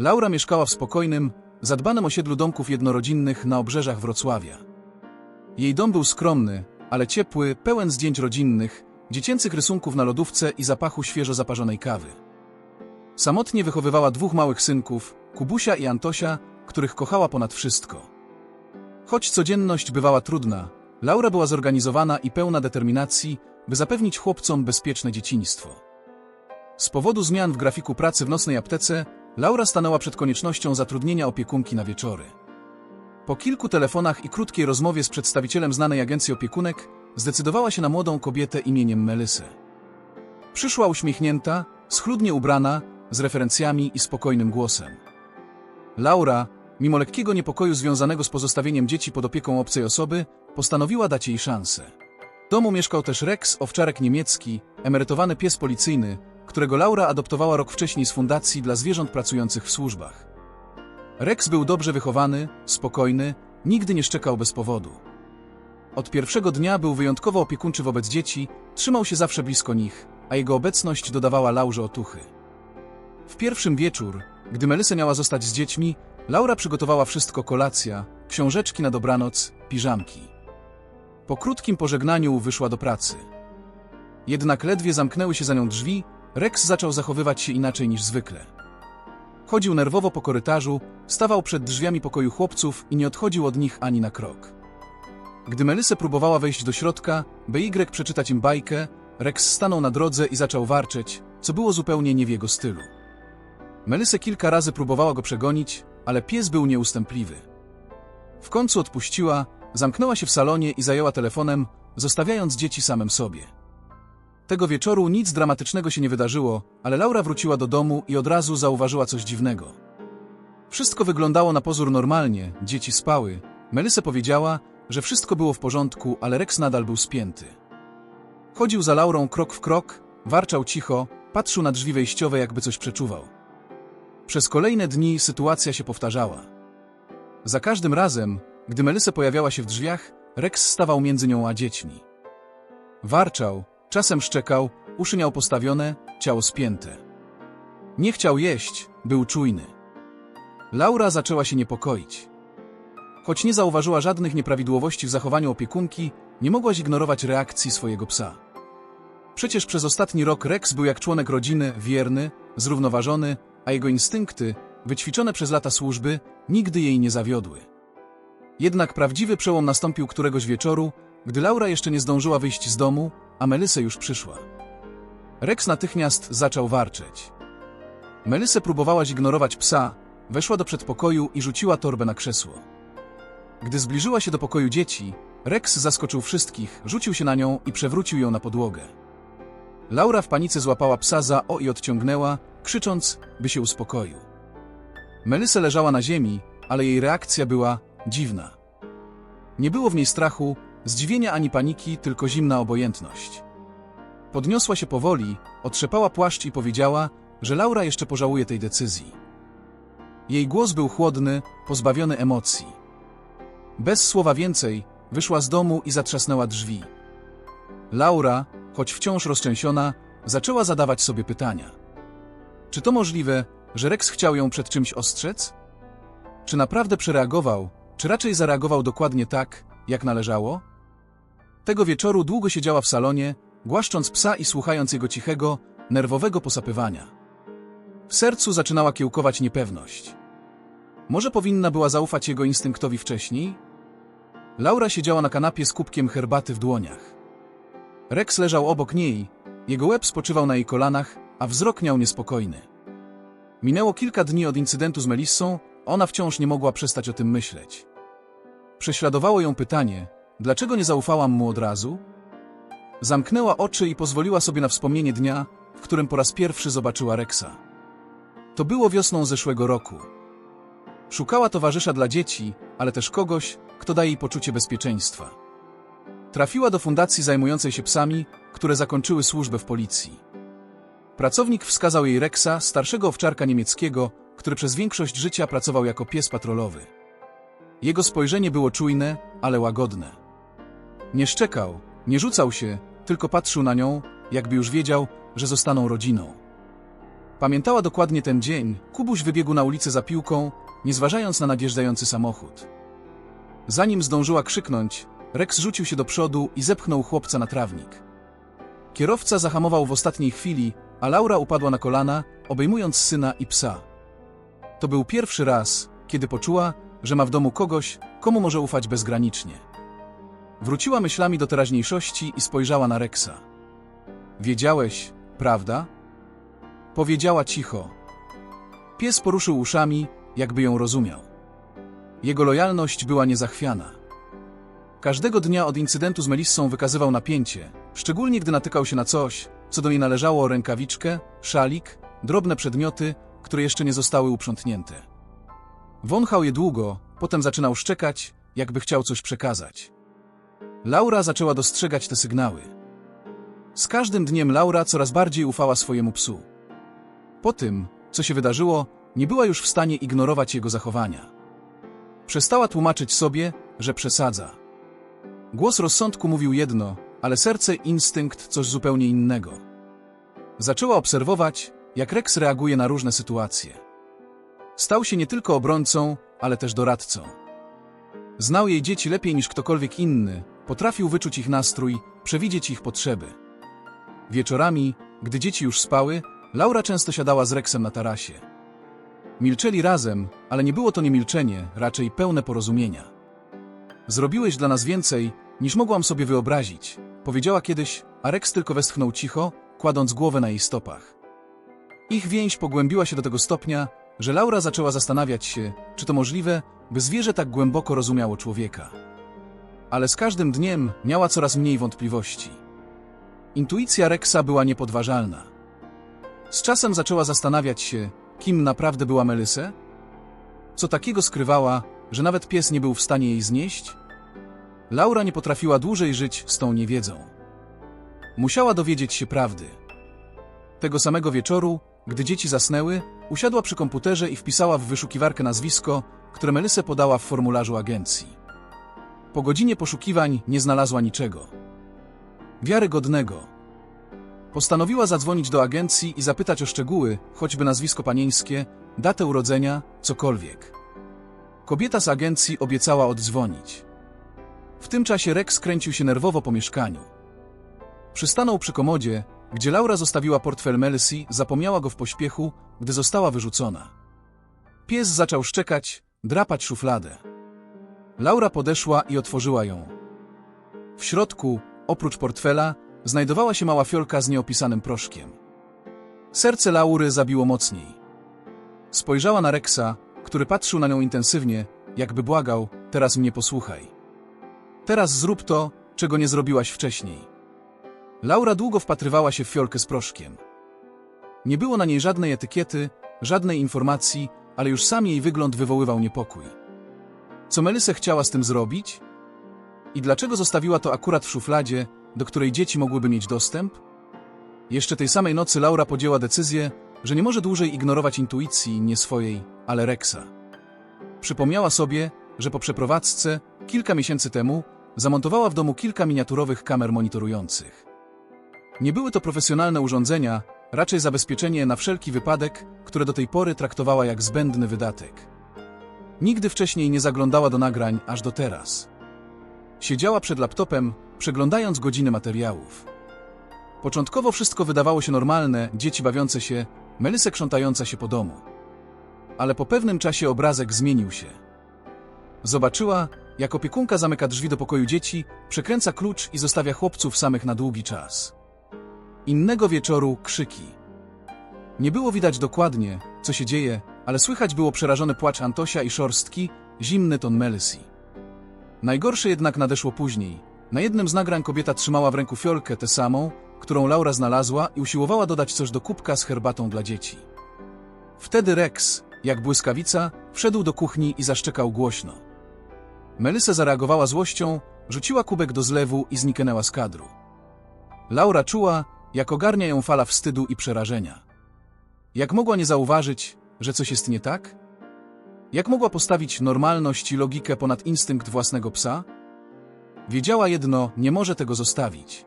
Laura mieszkała w spokojnym, zadbanym osiedlu domków jednorodzinnych na obrzeżach Wrocławia. Jej dom był skromny, ale ciepły, pełen zdjęć rodzinnych, dziecięcych rysunków na lodówce i zapachu świeżo zaparzonej kawy. Samotnie wychowywała dwóch małych synków, Kubusia i Antosia, których kochała ponad wszystko. Choć codzienność bywała trudna, Laura była zorganizowana i pełna determinacji, by zapewnić chłopcom bezpieczne dzieciństwo. Z powodu zmian w grafiku pracy w nocnej aptece, Laura stanęła przed koniecznością zatrudnienia opiekunki na wieczory. Po kilku telefonach i krótkiej rozmowie z przedstawicielem znanej agencji opiekunek, zdecydowała się na młodą kobietę imieniem Melysę. Przyszła uśmiechnięta, schludnie ubrana, z referencjami i spokojnym głosem. Laura, mimo lekkiego niepokoju związanego z pozostawieniem dzieci pod opieką obcej osoby, postanowiła dać jej szansę. W domu mieszkał też Rex, owczarek niemiecki, emerytowany pies policyjny, którego Laura adoptowała rok wcześniej z fundacji dla zwierząt pracujących w służbach. Rex był dobrze wychowany, spokojny, nigdy nie szczekał bez powodu. Od pierwszego dnia był wyjątkowo opiekuńczy wobec dzieci, trzymał się zawsze blisko nich, a jego obecność dodawała Laurze otuchy. W pierwszym wieczór, gdy Melisa miała zostać z dziećmi, Laura przygotowała wszystko kolacja, książeczki na dobranoc, piżamki. Po krótkim pożegnaniu wyszła do pracy. Jednak ledwie zamknęły się za nią drzwi, Rex zaczął zachowywać się inaczej niż zwykle. Chodził nerwowo po korytarzu, stawał przed drzwiami pokoju chłopców i nie odchodził od nich ani na krok. Gdy Melisa próbowała wejść do środka, by Y przeczytać im bajkę, Rex stanął na drodze i zaczął warczeć, co było zupełnie nie w jego stylu. Melisa kilka razy próbowała go przegonić, ale pies był nieustępliwy. W końcu odpuściła, zamknęła się w salonie i zajęła telefonem, zostawiając dzieci samym sobie. Tego wieczoru nic dramatycznego się nie wydarzyło, ale Laura wróciła do domu i od razu zauważyła coś dziwnego. Wszystko wyglądało na pozór normalnie, dzieci spały. Melissa powiedziała, że wszystko było w porządku, ale Rex nadal był spięty. Chodził za Laurą krok w krok, warczał cicho, patrzył na drzwi wejściowe, jakby coś przeczuwał. Przez kolejne dni sytuacja się powtarzała. Za każdym razem, gdy Melissa pojawiała się w drzwiach, Rex stawał między nią a dziećmi. Warczał, czasem szczekał, uszy miał postawione, ciało spięte. Nie chciał jeść, był czujny. Laura zaczęła się niepokoić. Choć nie zauważyła żadnych nieprawidłowości w zachowaniu opiekunki, nie mogła zignorować reakcji swojego psa. Przecież przez ostatni rok Rex był jak członek rodziny, wierny, zrównoważony, a jego instynkty, wyćwiczone przez lata służby, nigdy jej nie zawiodły. Jednak prawdziwy przełom nastąpił któregoś wieczoru, gdy Laura jeszcze nie zdążyła wyjść z domu, a Melissa już przyszła. Rex natychmiast zaczął warczeć. Melissa próbowała zignorować psa, weszła do przedpokoju i rzuciła torbę na krzesło. Gdy zbliżyła się do pokoju dzieci, Rex zaskoczył wszystkich, rzucił się na nią i przewrócił ją na podłogę. Laura w panice złapała psa za o i odciągnęła, krzycząc, by się uspokoił. Melissa leżała na ziemi, ale jej reakcja była dziwna. Nie było w niej strachu, zdziwienia ani paniki, tylko zimna obojętność. Podniosła się powoli, otrzepała płaszcz i powiedziała, że Laura jeszcze pożałuje tej decyzji. Jej głos był chłodny, pozbawiony emocji. Bez słowa więcej, wyszła z domu i zatrzasnęła drzwi. Laura, choć wciąż rozczęsiona, zaczęła zadawać sobie pytania. Czy to możliwe, że Rex chciał ją przed czymś ostrzec? Czy naprawdę przereagował, czy raczej zareagował dokładnie tak, jak należało? Tego wieczoru długo siedziała w salonie, głaszcząc psa i słuchając jego cichego, nerwowego posapywania. W sercu zaczynała kiełkować niepewność. Może powinna była zaufać jego instynktowi wcześniej? Laura siedziała na kanapie z kubkiem herbaty w dłoniach. Rex leżał obok niej, jego łeb spoczywał na jej kolanach, a wzrok miał niespokojny. Minęło kilka dni od incydentu z Melissą, ona wciąż nie mogła przestać o tym myśleć. Prześladowało ją pytanie, dlaczego nie zaufałam mu od razu? Zamknęła oczy i pozwoliła sobie na wspomnienie dnia, w którym po raz pierwszy zobaczyła Rexa. To było wiosną zeszłego roku. Szukała towarzysza dla dzieci, ale też kogoś, kto daje jej poczucie bezpieczeństwa. Trafiła do fundacji zajmującej się psami, które zakończyły służbę w policji. Pracownik wskazał jej Rexa, starszego owczarka niemieckiego, który przez większość życia pracował jako pies patrolowy. Jego spojrzenie było czujne, ale łagodne. Nie szczekał, nie rzucał się, tylko patrzył na nią, jakby już wiedział, że zostaną rodziną. Pamiętała dokładnie ten dzień. Kubuś wybiegł na ulicę za piłką, nie zważając na nadjeżdżający samochód. Zanim zdążyła krzyknąć, Rex rzucił się do przodu i zepchnął chłopca na trawnik. Kierowca zahamował w ostatniej chwili, a Laura upadła na kolana, obejmując syna i psa. To był pierwszy raz, kiedy poczuła, że ma w domu kogoś, komu może ufać bezgranicznie. Wróciła myślami do teraźniejszości i spojrzała na Rexa. Wiedziałeś, prawda? Powiedziała cicho. Pies poruszył uszami, jakby ją rozumiał. Jego lojalność była niezachwiana. Każdego dnia od incydentu z Melissą wykazywał napięcie, szczególnie gdy natykał się na coś, co do niej należało rękawiczkę, szalik, drobne przedmioty, które jeszcze nie zostały uprzątnięte. Wąchał je długo, potem zaczynał szczekać, jakby chciał coś przekazać. Laura zaczęła dostrzegać te sygnały. Z każdym dniem Laura coraz bardziej ufała swojemu psu. Po tym, co się wydarzyło, nie była już w stanie ignorować jego zachowania. Przestała tłumaczyć sobie, że przesadza. Głos rozsądku mówił jedno, ale serce instynkt coś zupełnie innego. Zaczęła obserwować, jak Rex reaguje na różne sytuacje. Stał się nie tylko obrońcą, ale też doradcą. Znał jej dzieci lepiej niż ktokolwiek inny, potrafił wyczuć ich nastrój, przewidzieć ich potrzeby. Wieczorami, gdy dzieci już spały, Laura często siadała z Rexem na tarasie. Milczeli razem, ale nie było to nie milczenie, raczej pełne porozumienia. Zrobiłeś dla nas więcej, niż mogłam sobie wyobrazić, powiedziała kiedyś, a Rex tylko westchnął cicho, kładąc głowę na jej stopach. Ich więź pogłębiła się do tego stopnia, że Laura zaczęła zastanawiać się, czy to możliwe, by zwierzę tak głęboko rozumiało człowieka. Ale z każdym dniem miała coraz mniej wątpliwości. Intuicja Rexa była niepodważalna. Z czasem zaczęła zastanawiać się, kim naprawdę była Melysę? Co takiego skrywała, że nawet pies nie był w stanie jej znieść? Laura nie potrafiła dłużej żyć z tą niewiedzą. Musiała dowiedzieć się prawdy. Tego samego wieczoru, gdy dzieci zasnęły, usiadła przy komputerze i wpisała w wyszukiwarkę nazwisko, które Melysę podała w formularzu agencji. Po godzinie poszukiwań nie znalazła niczego. Wiarygodnego. Postanowiła zadzwonić do agencji i zapytać o szczegóły, choćby nazwisko panieńskie, datę urodzenia, cokolwiek. Kobieta z agencji obiecała oddzwonić. W tym czasie Rex kręcił się nerwowo po mieszkaniu. Przystanął przy komodzie, gdzie Laura zostawiła portfel Melcy, zapomniała go w pośpiechu, gdy została wyrzucona. Pies zaczął szczekać, drapać szufladę. Laura podeszła i otworzyła ją. W środku, oprócz portfela, znajdowała się mała fiolka z nieopisanym proszkiem. Serce Laury zabiło mocniej. Spojrzała na Rexa, który patrzył na nią intensywnie, jakby błagał, teraz mnie posłuchaj. Teraz zrób to, czego nie zrobiłaś wcześniej. Laura długo wpatrywała się w fiolkę z proszkiem. Nie było na niej żadnej etykiety, żadnej informacji, ale już sam jej wygląd wywoływał niepokój. Co Melysę chciała z tym zrobić? I dlaczego zostawiła to akurat w szufladzie, do której dzieci mogłyby mieć dostęp? Jeszcze tej samej nocy Laura podjęła decyzję, że nie może dłużej ignorować intuicji nie swojej, ale Rexa. Przypomniała sobie, że po przeprowadzce, kilka miesięcy temu, zamontowała w domu kilka miniaturowych kamer monitorujących. Nie były to profesjonalne urządzenia, raczej zabezpieczenie na wszelki wypadek, które do tej pory traktowała jak zbędny wydatek. Nigdy wcześniej nie zaglądała do nagrań, aż do teraz. Siedziała przed laptopem, przeglądając godziny materiałów. Początkowo wszystko wydawało się normalne, dzieci bawiące się, Melysę krzątająca się po domu. Ale po pewnym czasie obrazek zmienił się. Zobaczyła, jak opiekunka zamyka drzwi do pokoju dzieci, przekręca klucz i zostawia chłopców samych na długi czas. Innego wieczoru krzyki. Nie było widać dokładnie, co się dzieje, ale słychać było przerażony płacz Antosia i szorstki, zimny ton Melysy. Najgorsze jednak nadeszło później. Na jednym z nagrań kobieta trzymała w ręku fiolkę tę samą, którą Laura znalazła i usiłowała dodać coś do kubka z herbatą dla dzieci. Wtedy Rex, jak błyskawica, wszedł do kuchni i zaszczekał głośno. Melisa zareagowała złością, rzuciła kubek do zlewu i zniknęła z kadru. Laura czuła, jak ogarnia ją fala wstydu i przerażenia. Jak mogła nie zauważyć, że coś jest nie tak? Jak mogła postawić normalność i logikę ponad instynkt własnego psa? Wiedziała jedno, nie może tego zostawić.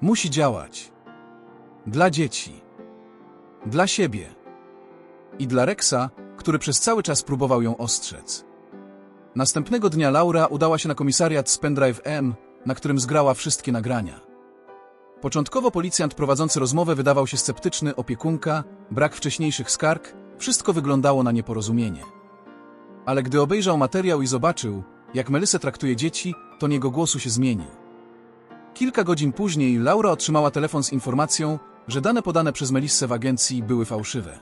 Musi działać. Dla dzieci. Dla siebie. I dla Rexa, który przez cały czas próbował ją ostrzec. Następnego dnia Laura udała się na komisariat z Pendrive M, na którym zgrała wszystkie nagrania. Początkowo policjant prowadzący rozmowę wydawał się sceptyczny, opiekunka, brak wcześniejszych skarg, wszystko wyglądało na nieporozumienie. Ale gdy obejrzał materiał i zobaczył, jak Melysę traktuje dzieci, to jego głosu się zmienił. Kilka godzin później Laura otrzymała telefon z informacją, że dane podane przez Melissę w agencji były fałszywe.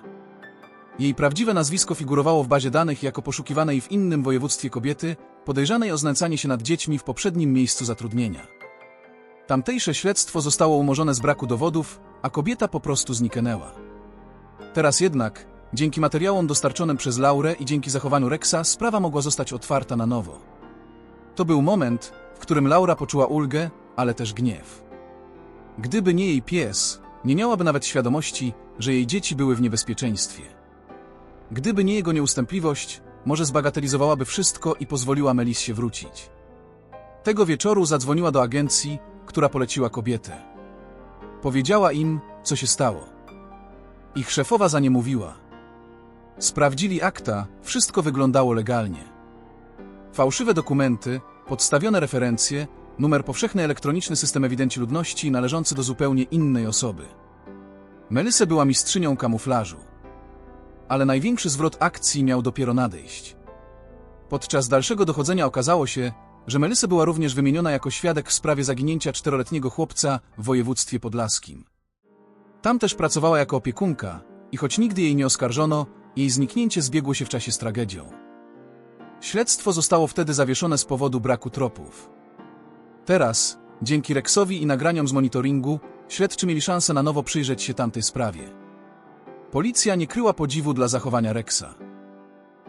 Jej prawdziwe nazwisko figurowało w bazie danych jako poszukiwanej w innym województwie kobiety, podejrzanej o znęcanie się nad dziećmi w poprzednim miejscu zatrudnienia. Tamtejsze śledztwo zostało umorzone z braku dowodów, a kobieta po prostu zniknęła. Teraz jednak, dzięki materiałom dostarczonym przez Laurę i dzięki zachowaniu Rexa, sprawa mogła zostać otwarta na nowo. To był moment, w którym Laura poczuła ulgę, ale też gniew. Gdyby nie jej pies, nie miałaby nawet świadomości, że jej dzieci były w niebezpieczeństwie. Gdyby nie jego nieustępliwość, może zbagatelizowałaby wszystko i pozwoliła Melissie wrócić. Tego wieczoru zadzwoniła do agencji, która poleciła kobietę. Powiedziała im, co się stało. Ich szefowa za nie mówiła. Sprawdzili akta, wszystko wyglądało legalnie. Fałszywe dokumenty, podstawione referencje, numer powszechny elektroniczny system ewidencji ludności należący do zupełnie innej osoby. Melissa była mistrzynią kamuflażu. Ale największy zwrot akcji miał dopiero nadejść. Podczas dalszego dochodzenia okazało się, że Melissa była również wymieniona jako świadek w sprawie zaginięcia czteroletniego chłopca w województwie podlaskim. Tam też pracowała jako opiekunka i choć nigdy jej nie oskarżono, jej zniknięcie zbiegło się w czasie z tragedią. Śledztwo zostało wtedy zawieszone z powodu braku tropów. Teraz, dzięki Rexowi i nagraniom z monitoringu, śledczy mieli szansę na nowo przyjrzeć się tamtej sprawie. Policja nie kryła podziwu dla zachowania Rexa.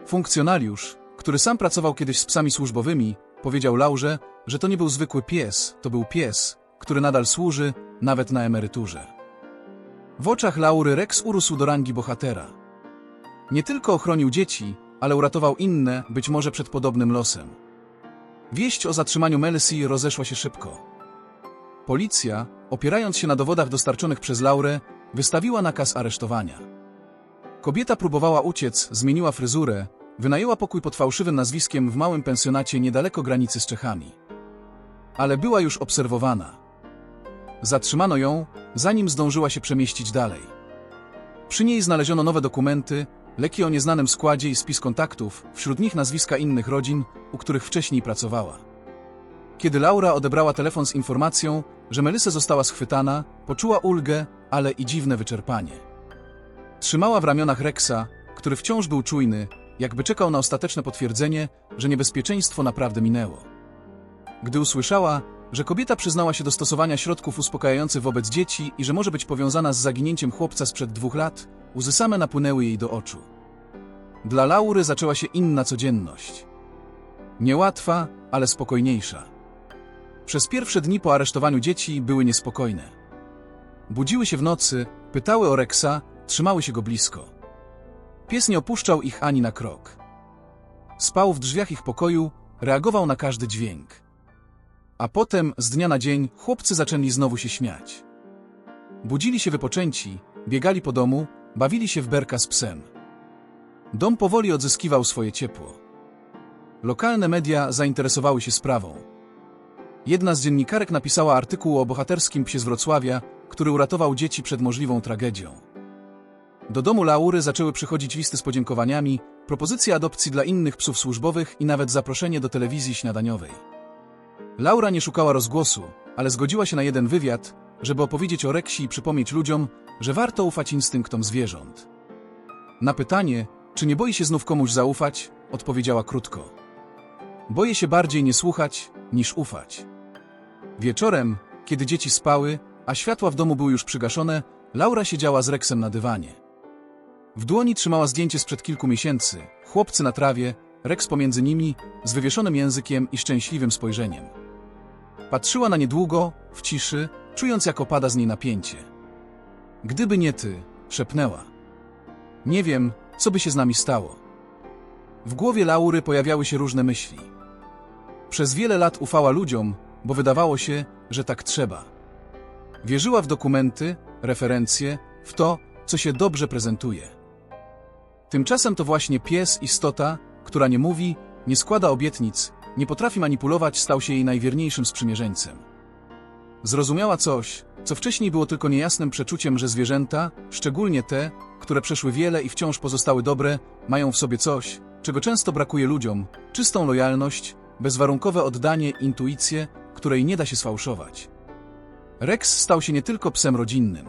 Funkcjonariusz, który sam pracował kiedyś z psami służbowymi, powiedział Laurze, że to nie był zwykły pies, to był pies, który nadal służy, nawet na emeryturze. W oczach Laury Rex urósł do rangi bohatera. Nie tylko ochronił dzieci, ale uratował inne, być może przed podobnym losem. Wieść o zatrzymaniu Melissy rozeszła się szybko. Policja, opierając się na dowodach dostarczonych przez Laurę, wystawiła nakaz aresztowania. Kobieta próbowała uciec, zmieniła fryzurę, wynajęła pokój pod fałszywym nazwiskiem w małym pensjonacie niedaleko granicy z Czechami. Ale była już obserwowana. Zatrzymano ją, zanim zdążyła się przemieścić dalej. Przy niej znaleziono nowe dokumenty, leki o nieznanym składzie i spis kontaktów, wśród nich nazwiska innych rodzin, u których wcześniej pracowała. Kiedy Laura odebrała telefon z informacją, że Melissa została schwytana, poczuła ulgę, ale i dziwne wyczerpanie. Trzymała w ramionach Rexa, który wciąż był czujny, jakby czekał na ostateczne potwierdzenie, że niebezpieczeństwo naprawdę minęło. Gdy usłyszała, że kobieta przyznała się do stosowania środków uspokajających wobec dzieci i że może być powiązana z zaginięciem chłopca sprzed dwóch lat, łzy same napłynęły jej do oczu. Dla Laury zaczęła się inna codzienność. Niełatwa, ale spokojniejsza. Przez pierwsze dni po aresztowaniu dzieci były niespokojne. Budziły się w nocy, pytały o Rexa, trzymały się go blisko. Pies nie opuszczał ich ani na krok. Spał w drzwiach ich pokoju, reagował na każdy dźwięk. A potem, z dnia na dzień, chłopcy zaczęli znowu się śmiać. Budzili się wypoczęci, biegali po domu, bawili się w berka z psem. Dom powoli odzyskiwał swoje ciepło. Lokalne media zainteresowały się sprawą. Jedna z dziennikarek napisała artykuł o bohaterskim psie z Wrocławia, który uratował dzieci przed możliwą tragedią. Do domu Laury zaczęły przychodzić listy z podziękowaniami, propozycje adopcji dla innych psów służbowych i nawet zaproszenie do telewizji śniadaniowej. Laura nie szukała rozgłosu, ale zgodziła się na jeden wywiad, żeby opowiedzieć o Reksie i przypomnieć ludziom, że warto ufać instynktom zwierząt. Na pytanie, czy nie boi się znów komuś zaufać, odpowiedziała krótko. Boję się bardziej nie słuchać, niż ufać. Wieczorem, kiedy dzieci spały, a światła w domu były już przygaszone, Laura siedziała z Rexem na dywanie. W dłoni trzymała zdjęcie sprzed kilku miesięcy, chłopcy na trawie, Rex pomiędzy nimi, z wywieszonym językiem i szczęśliwym spojrzeniem. Patrzyła na nie długo, w ciszy, czując jak opada z niej napięcie. Gdyby nie ty, szepnęła. Nie wiem, co by się z nami stało. W głowie Laury pojawiały się różne myśli. Przez wiele lat ufała ludziom, bo wydawało się, że tak trzeba. Wierzyła w dokumenty, referencje, w to, co się dobrze prezentuje. Tymczasem to właśnie pies, istota, która nie mówi, nie składa obietnic, nie potrafi manipulować, stał się jej najwierniejszym sprzymierzeńcem. Zrozumiała coś, co wcześniej było tylko niejasnym przeczuciem, że zwierzęta, szczególnie te, które przeszły wiele i wciąż pozostały dobre, mają w sobie coś, czego często brakuje ludziom, czystą lojalność, bezwarunkowe oddanie, intuicję, której nie da się sfałszować. Rex stał się nie tylko psem rodzinnym.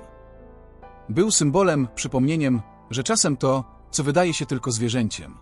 Był symbolem, przypomnieniem, że czasem to, co wydaje się tylko zwierzęciem,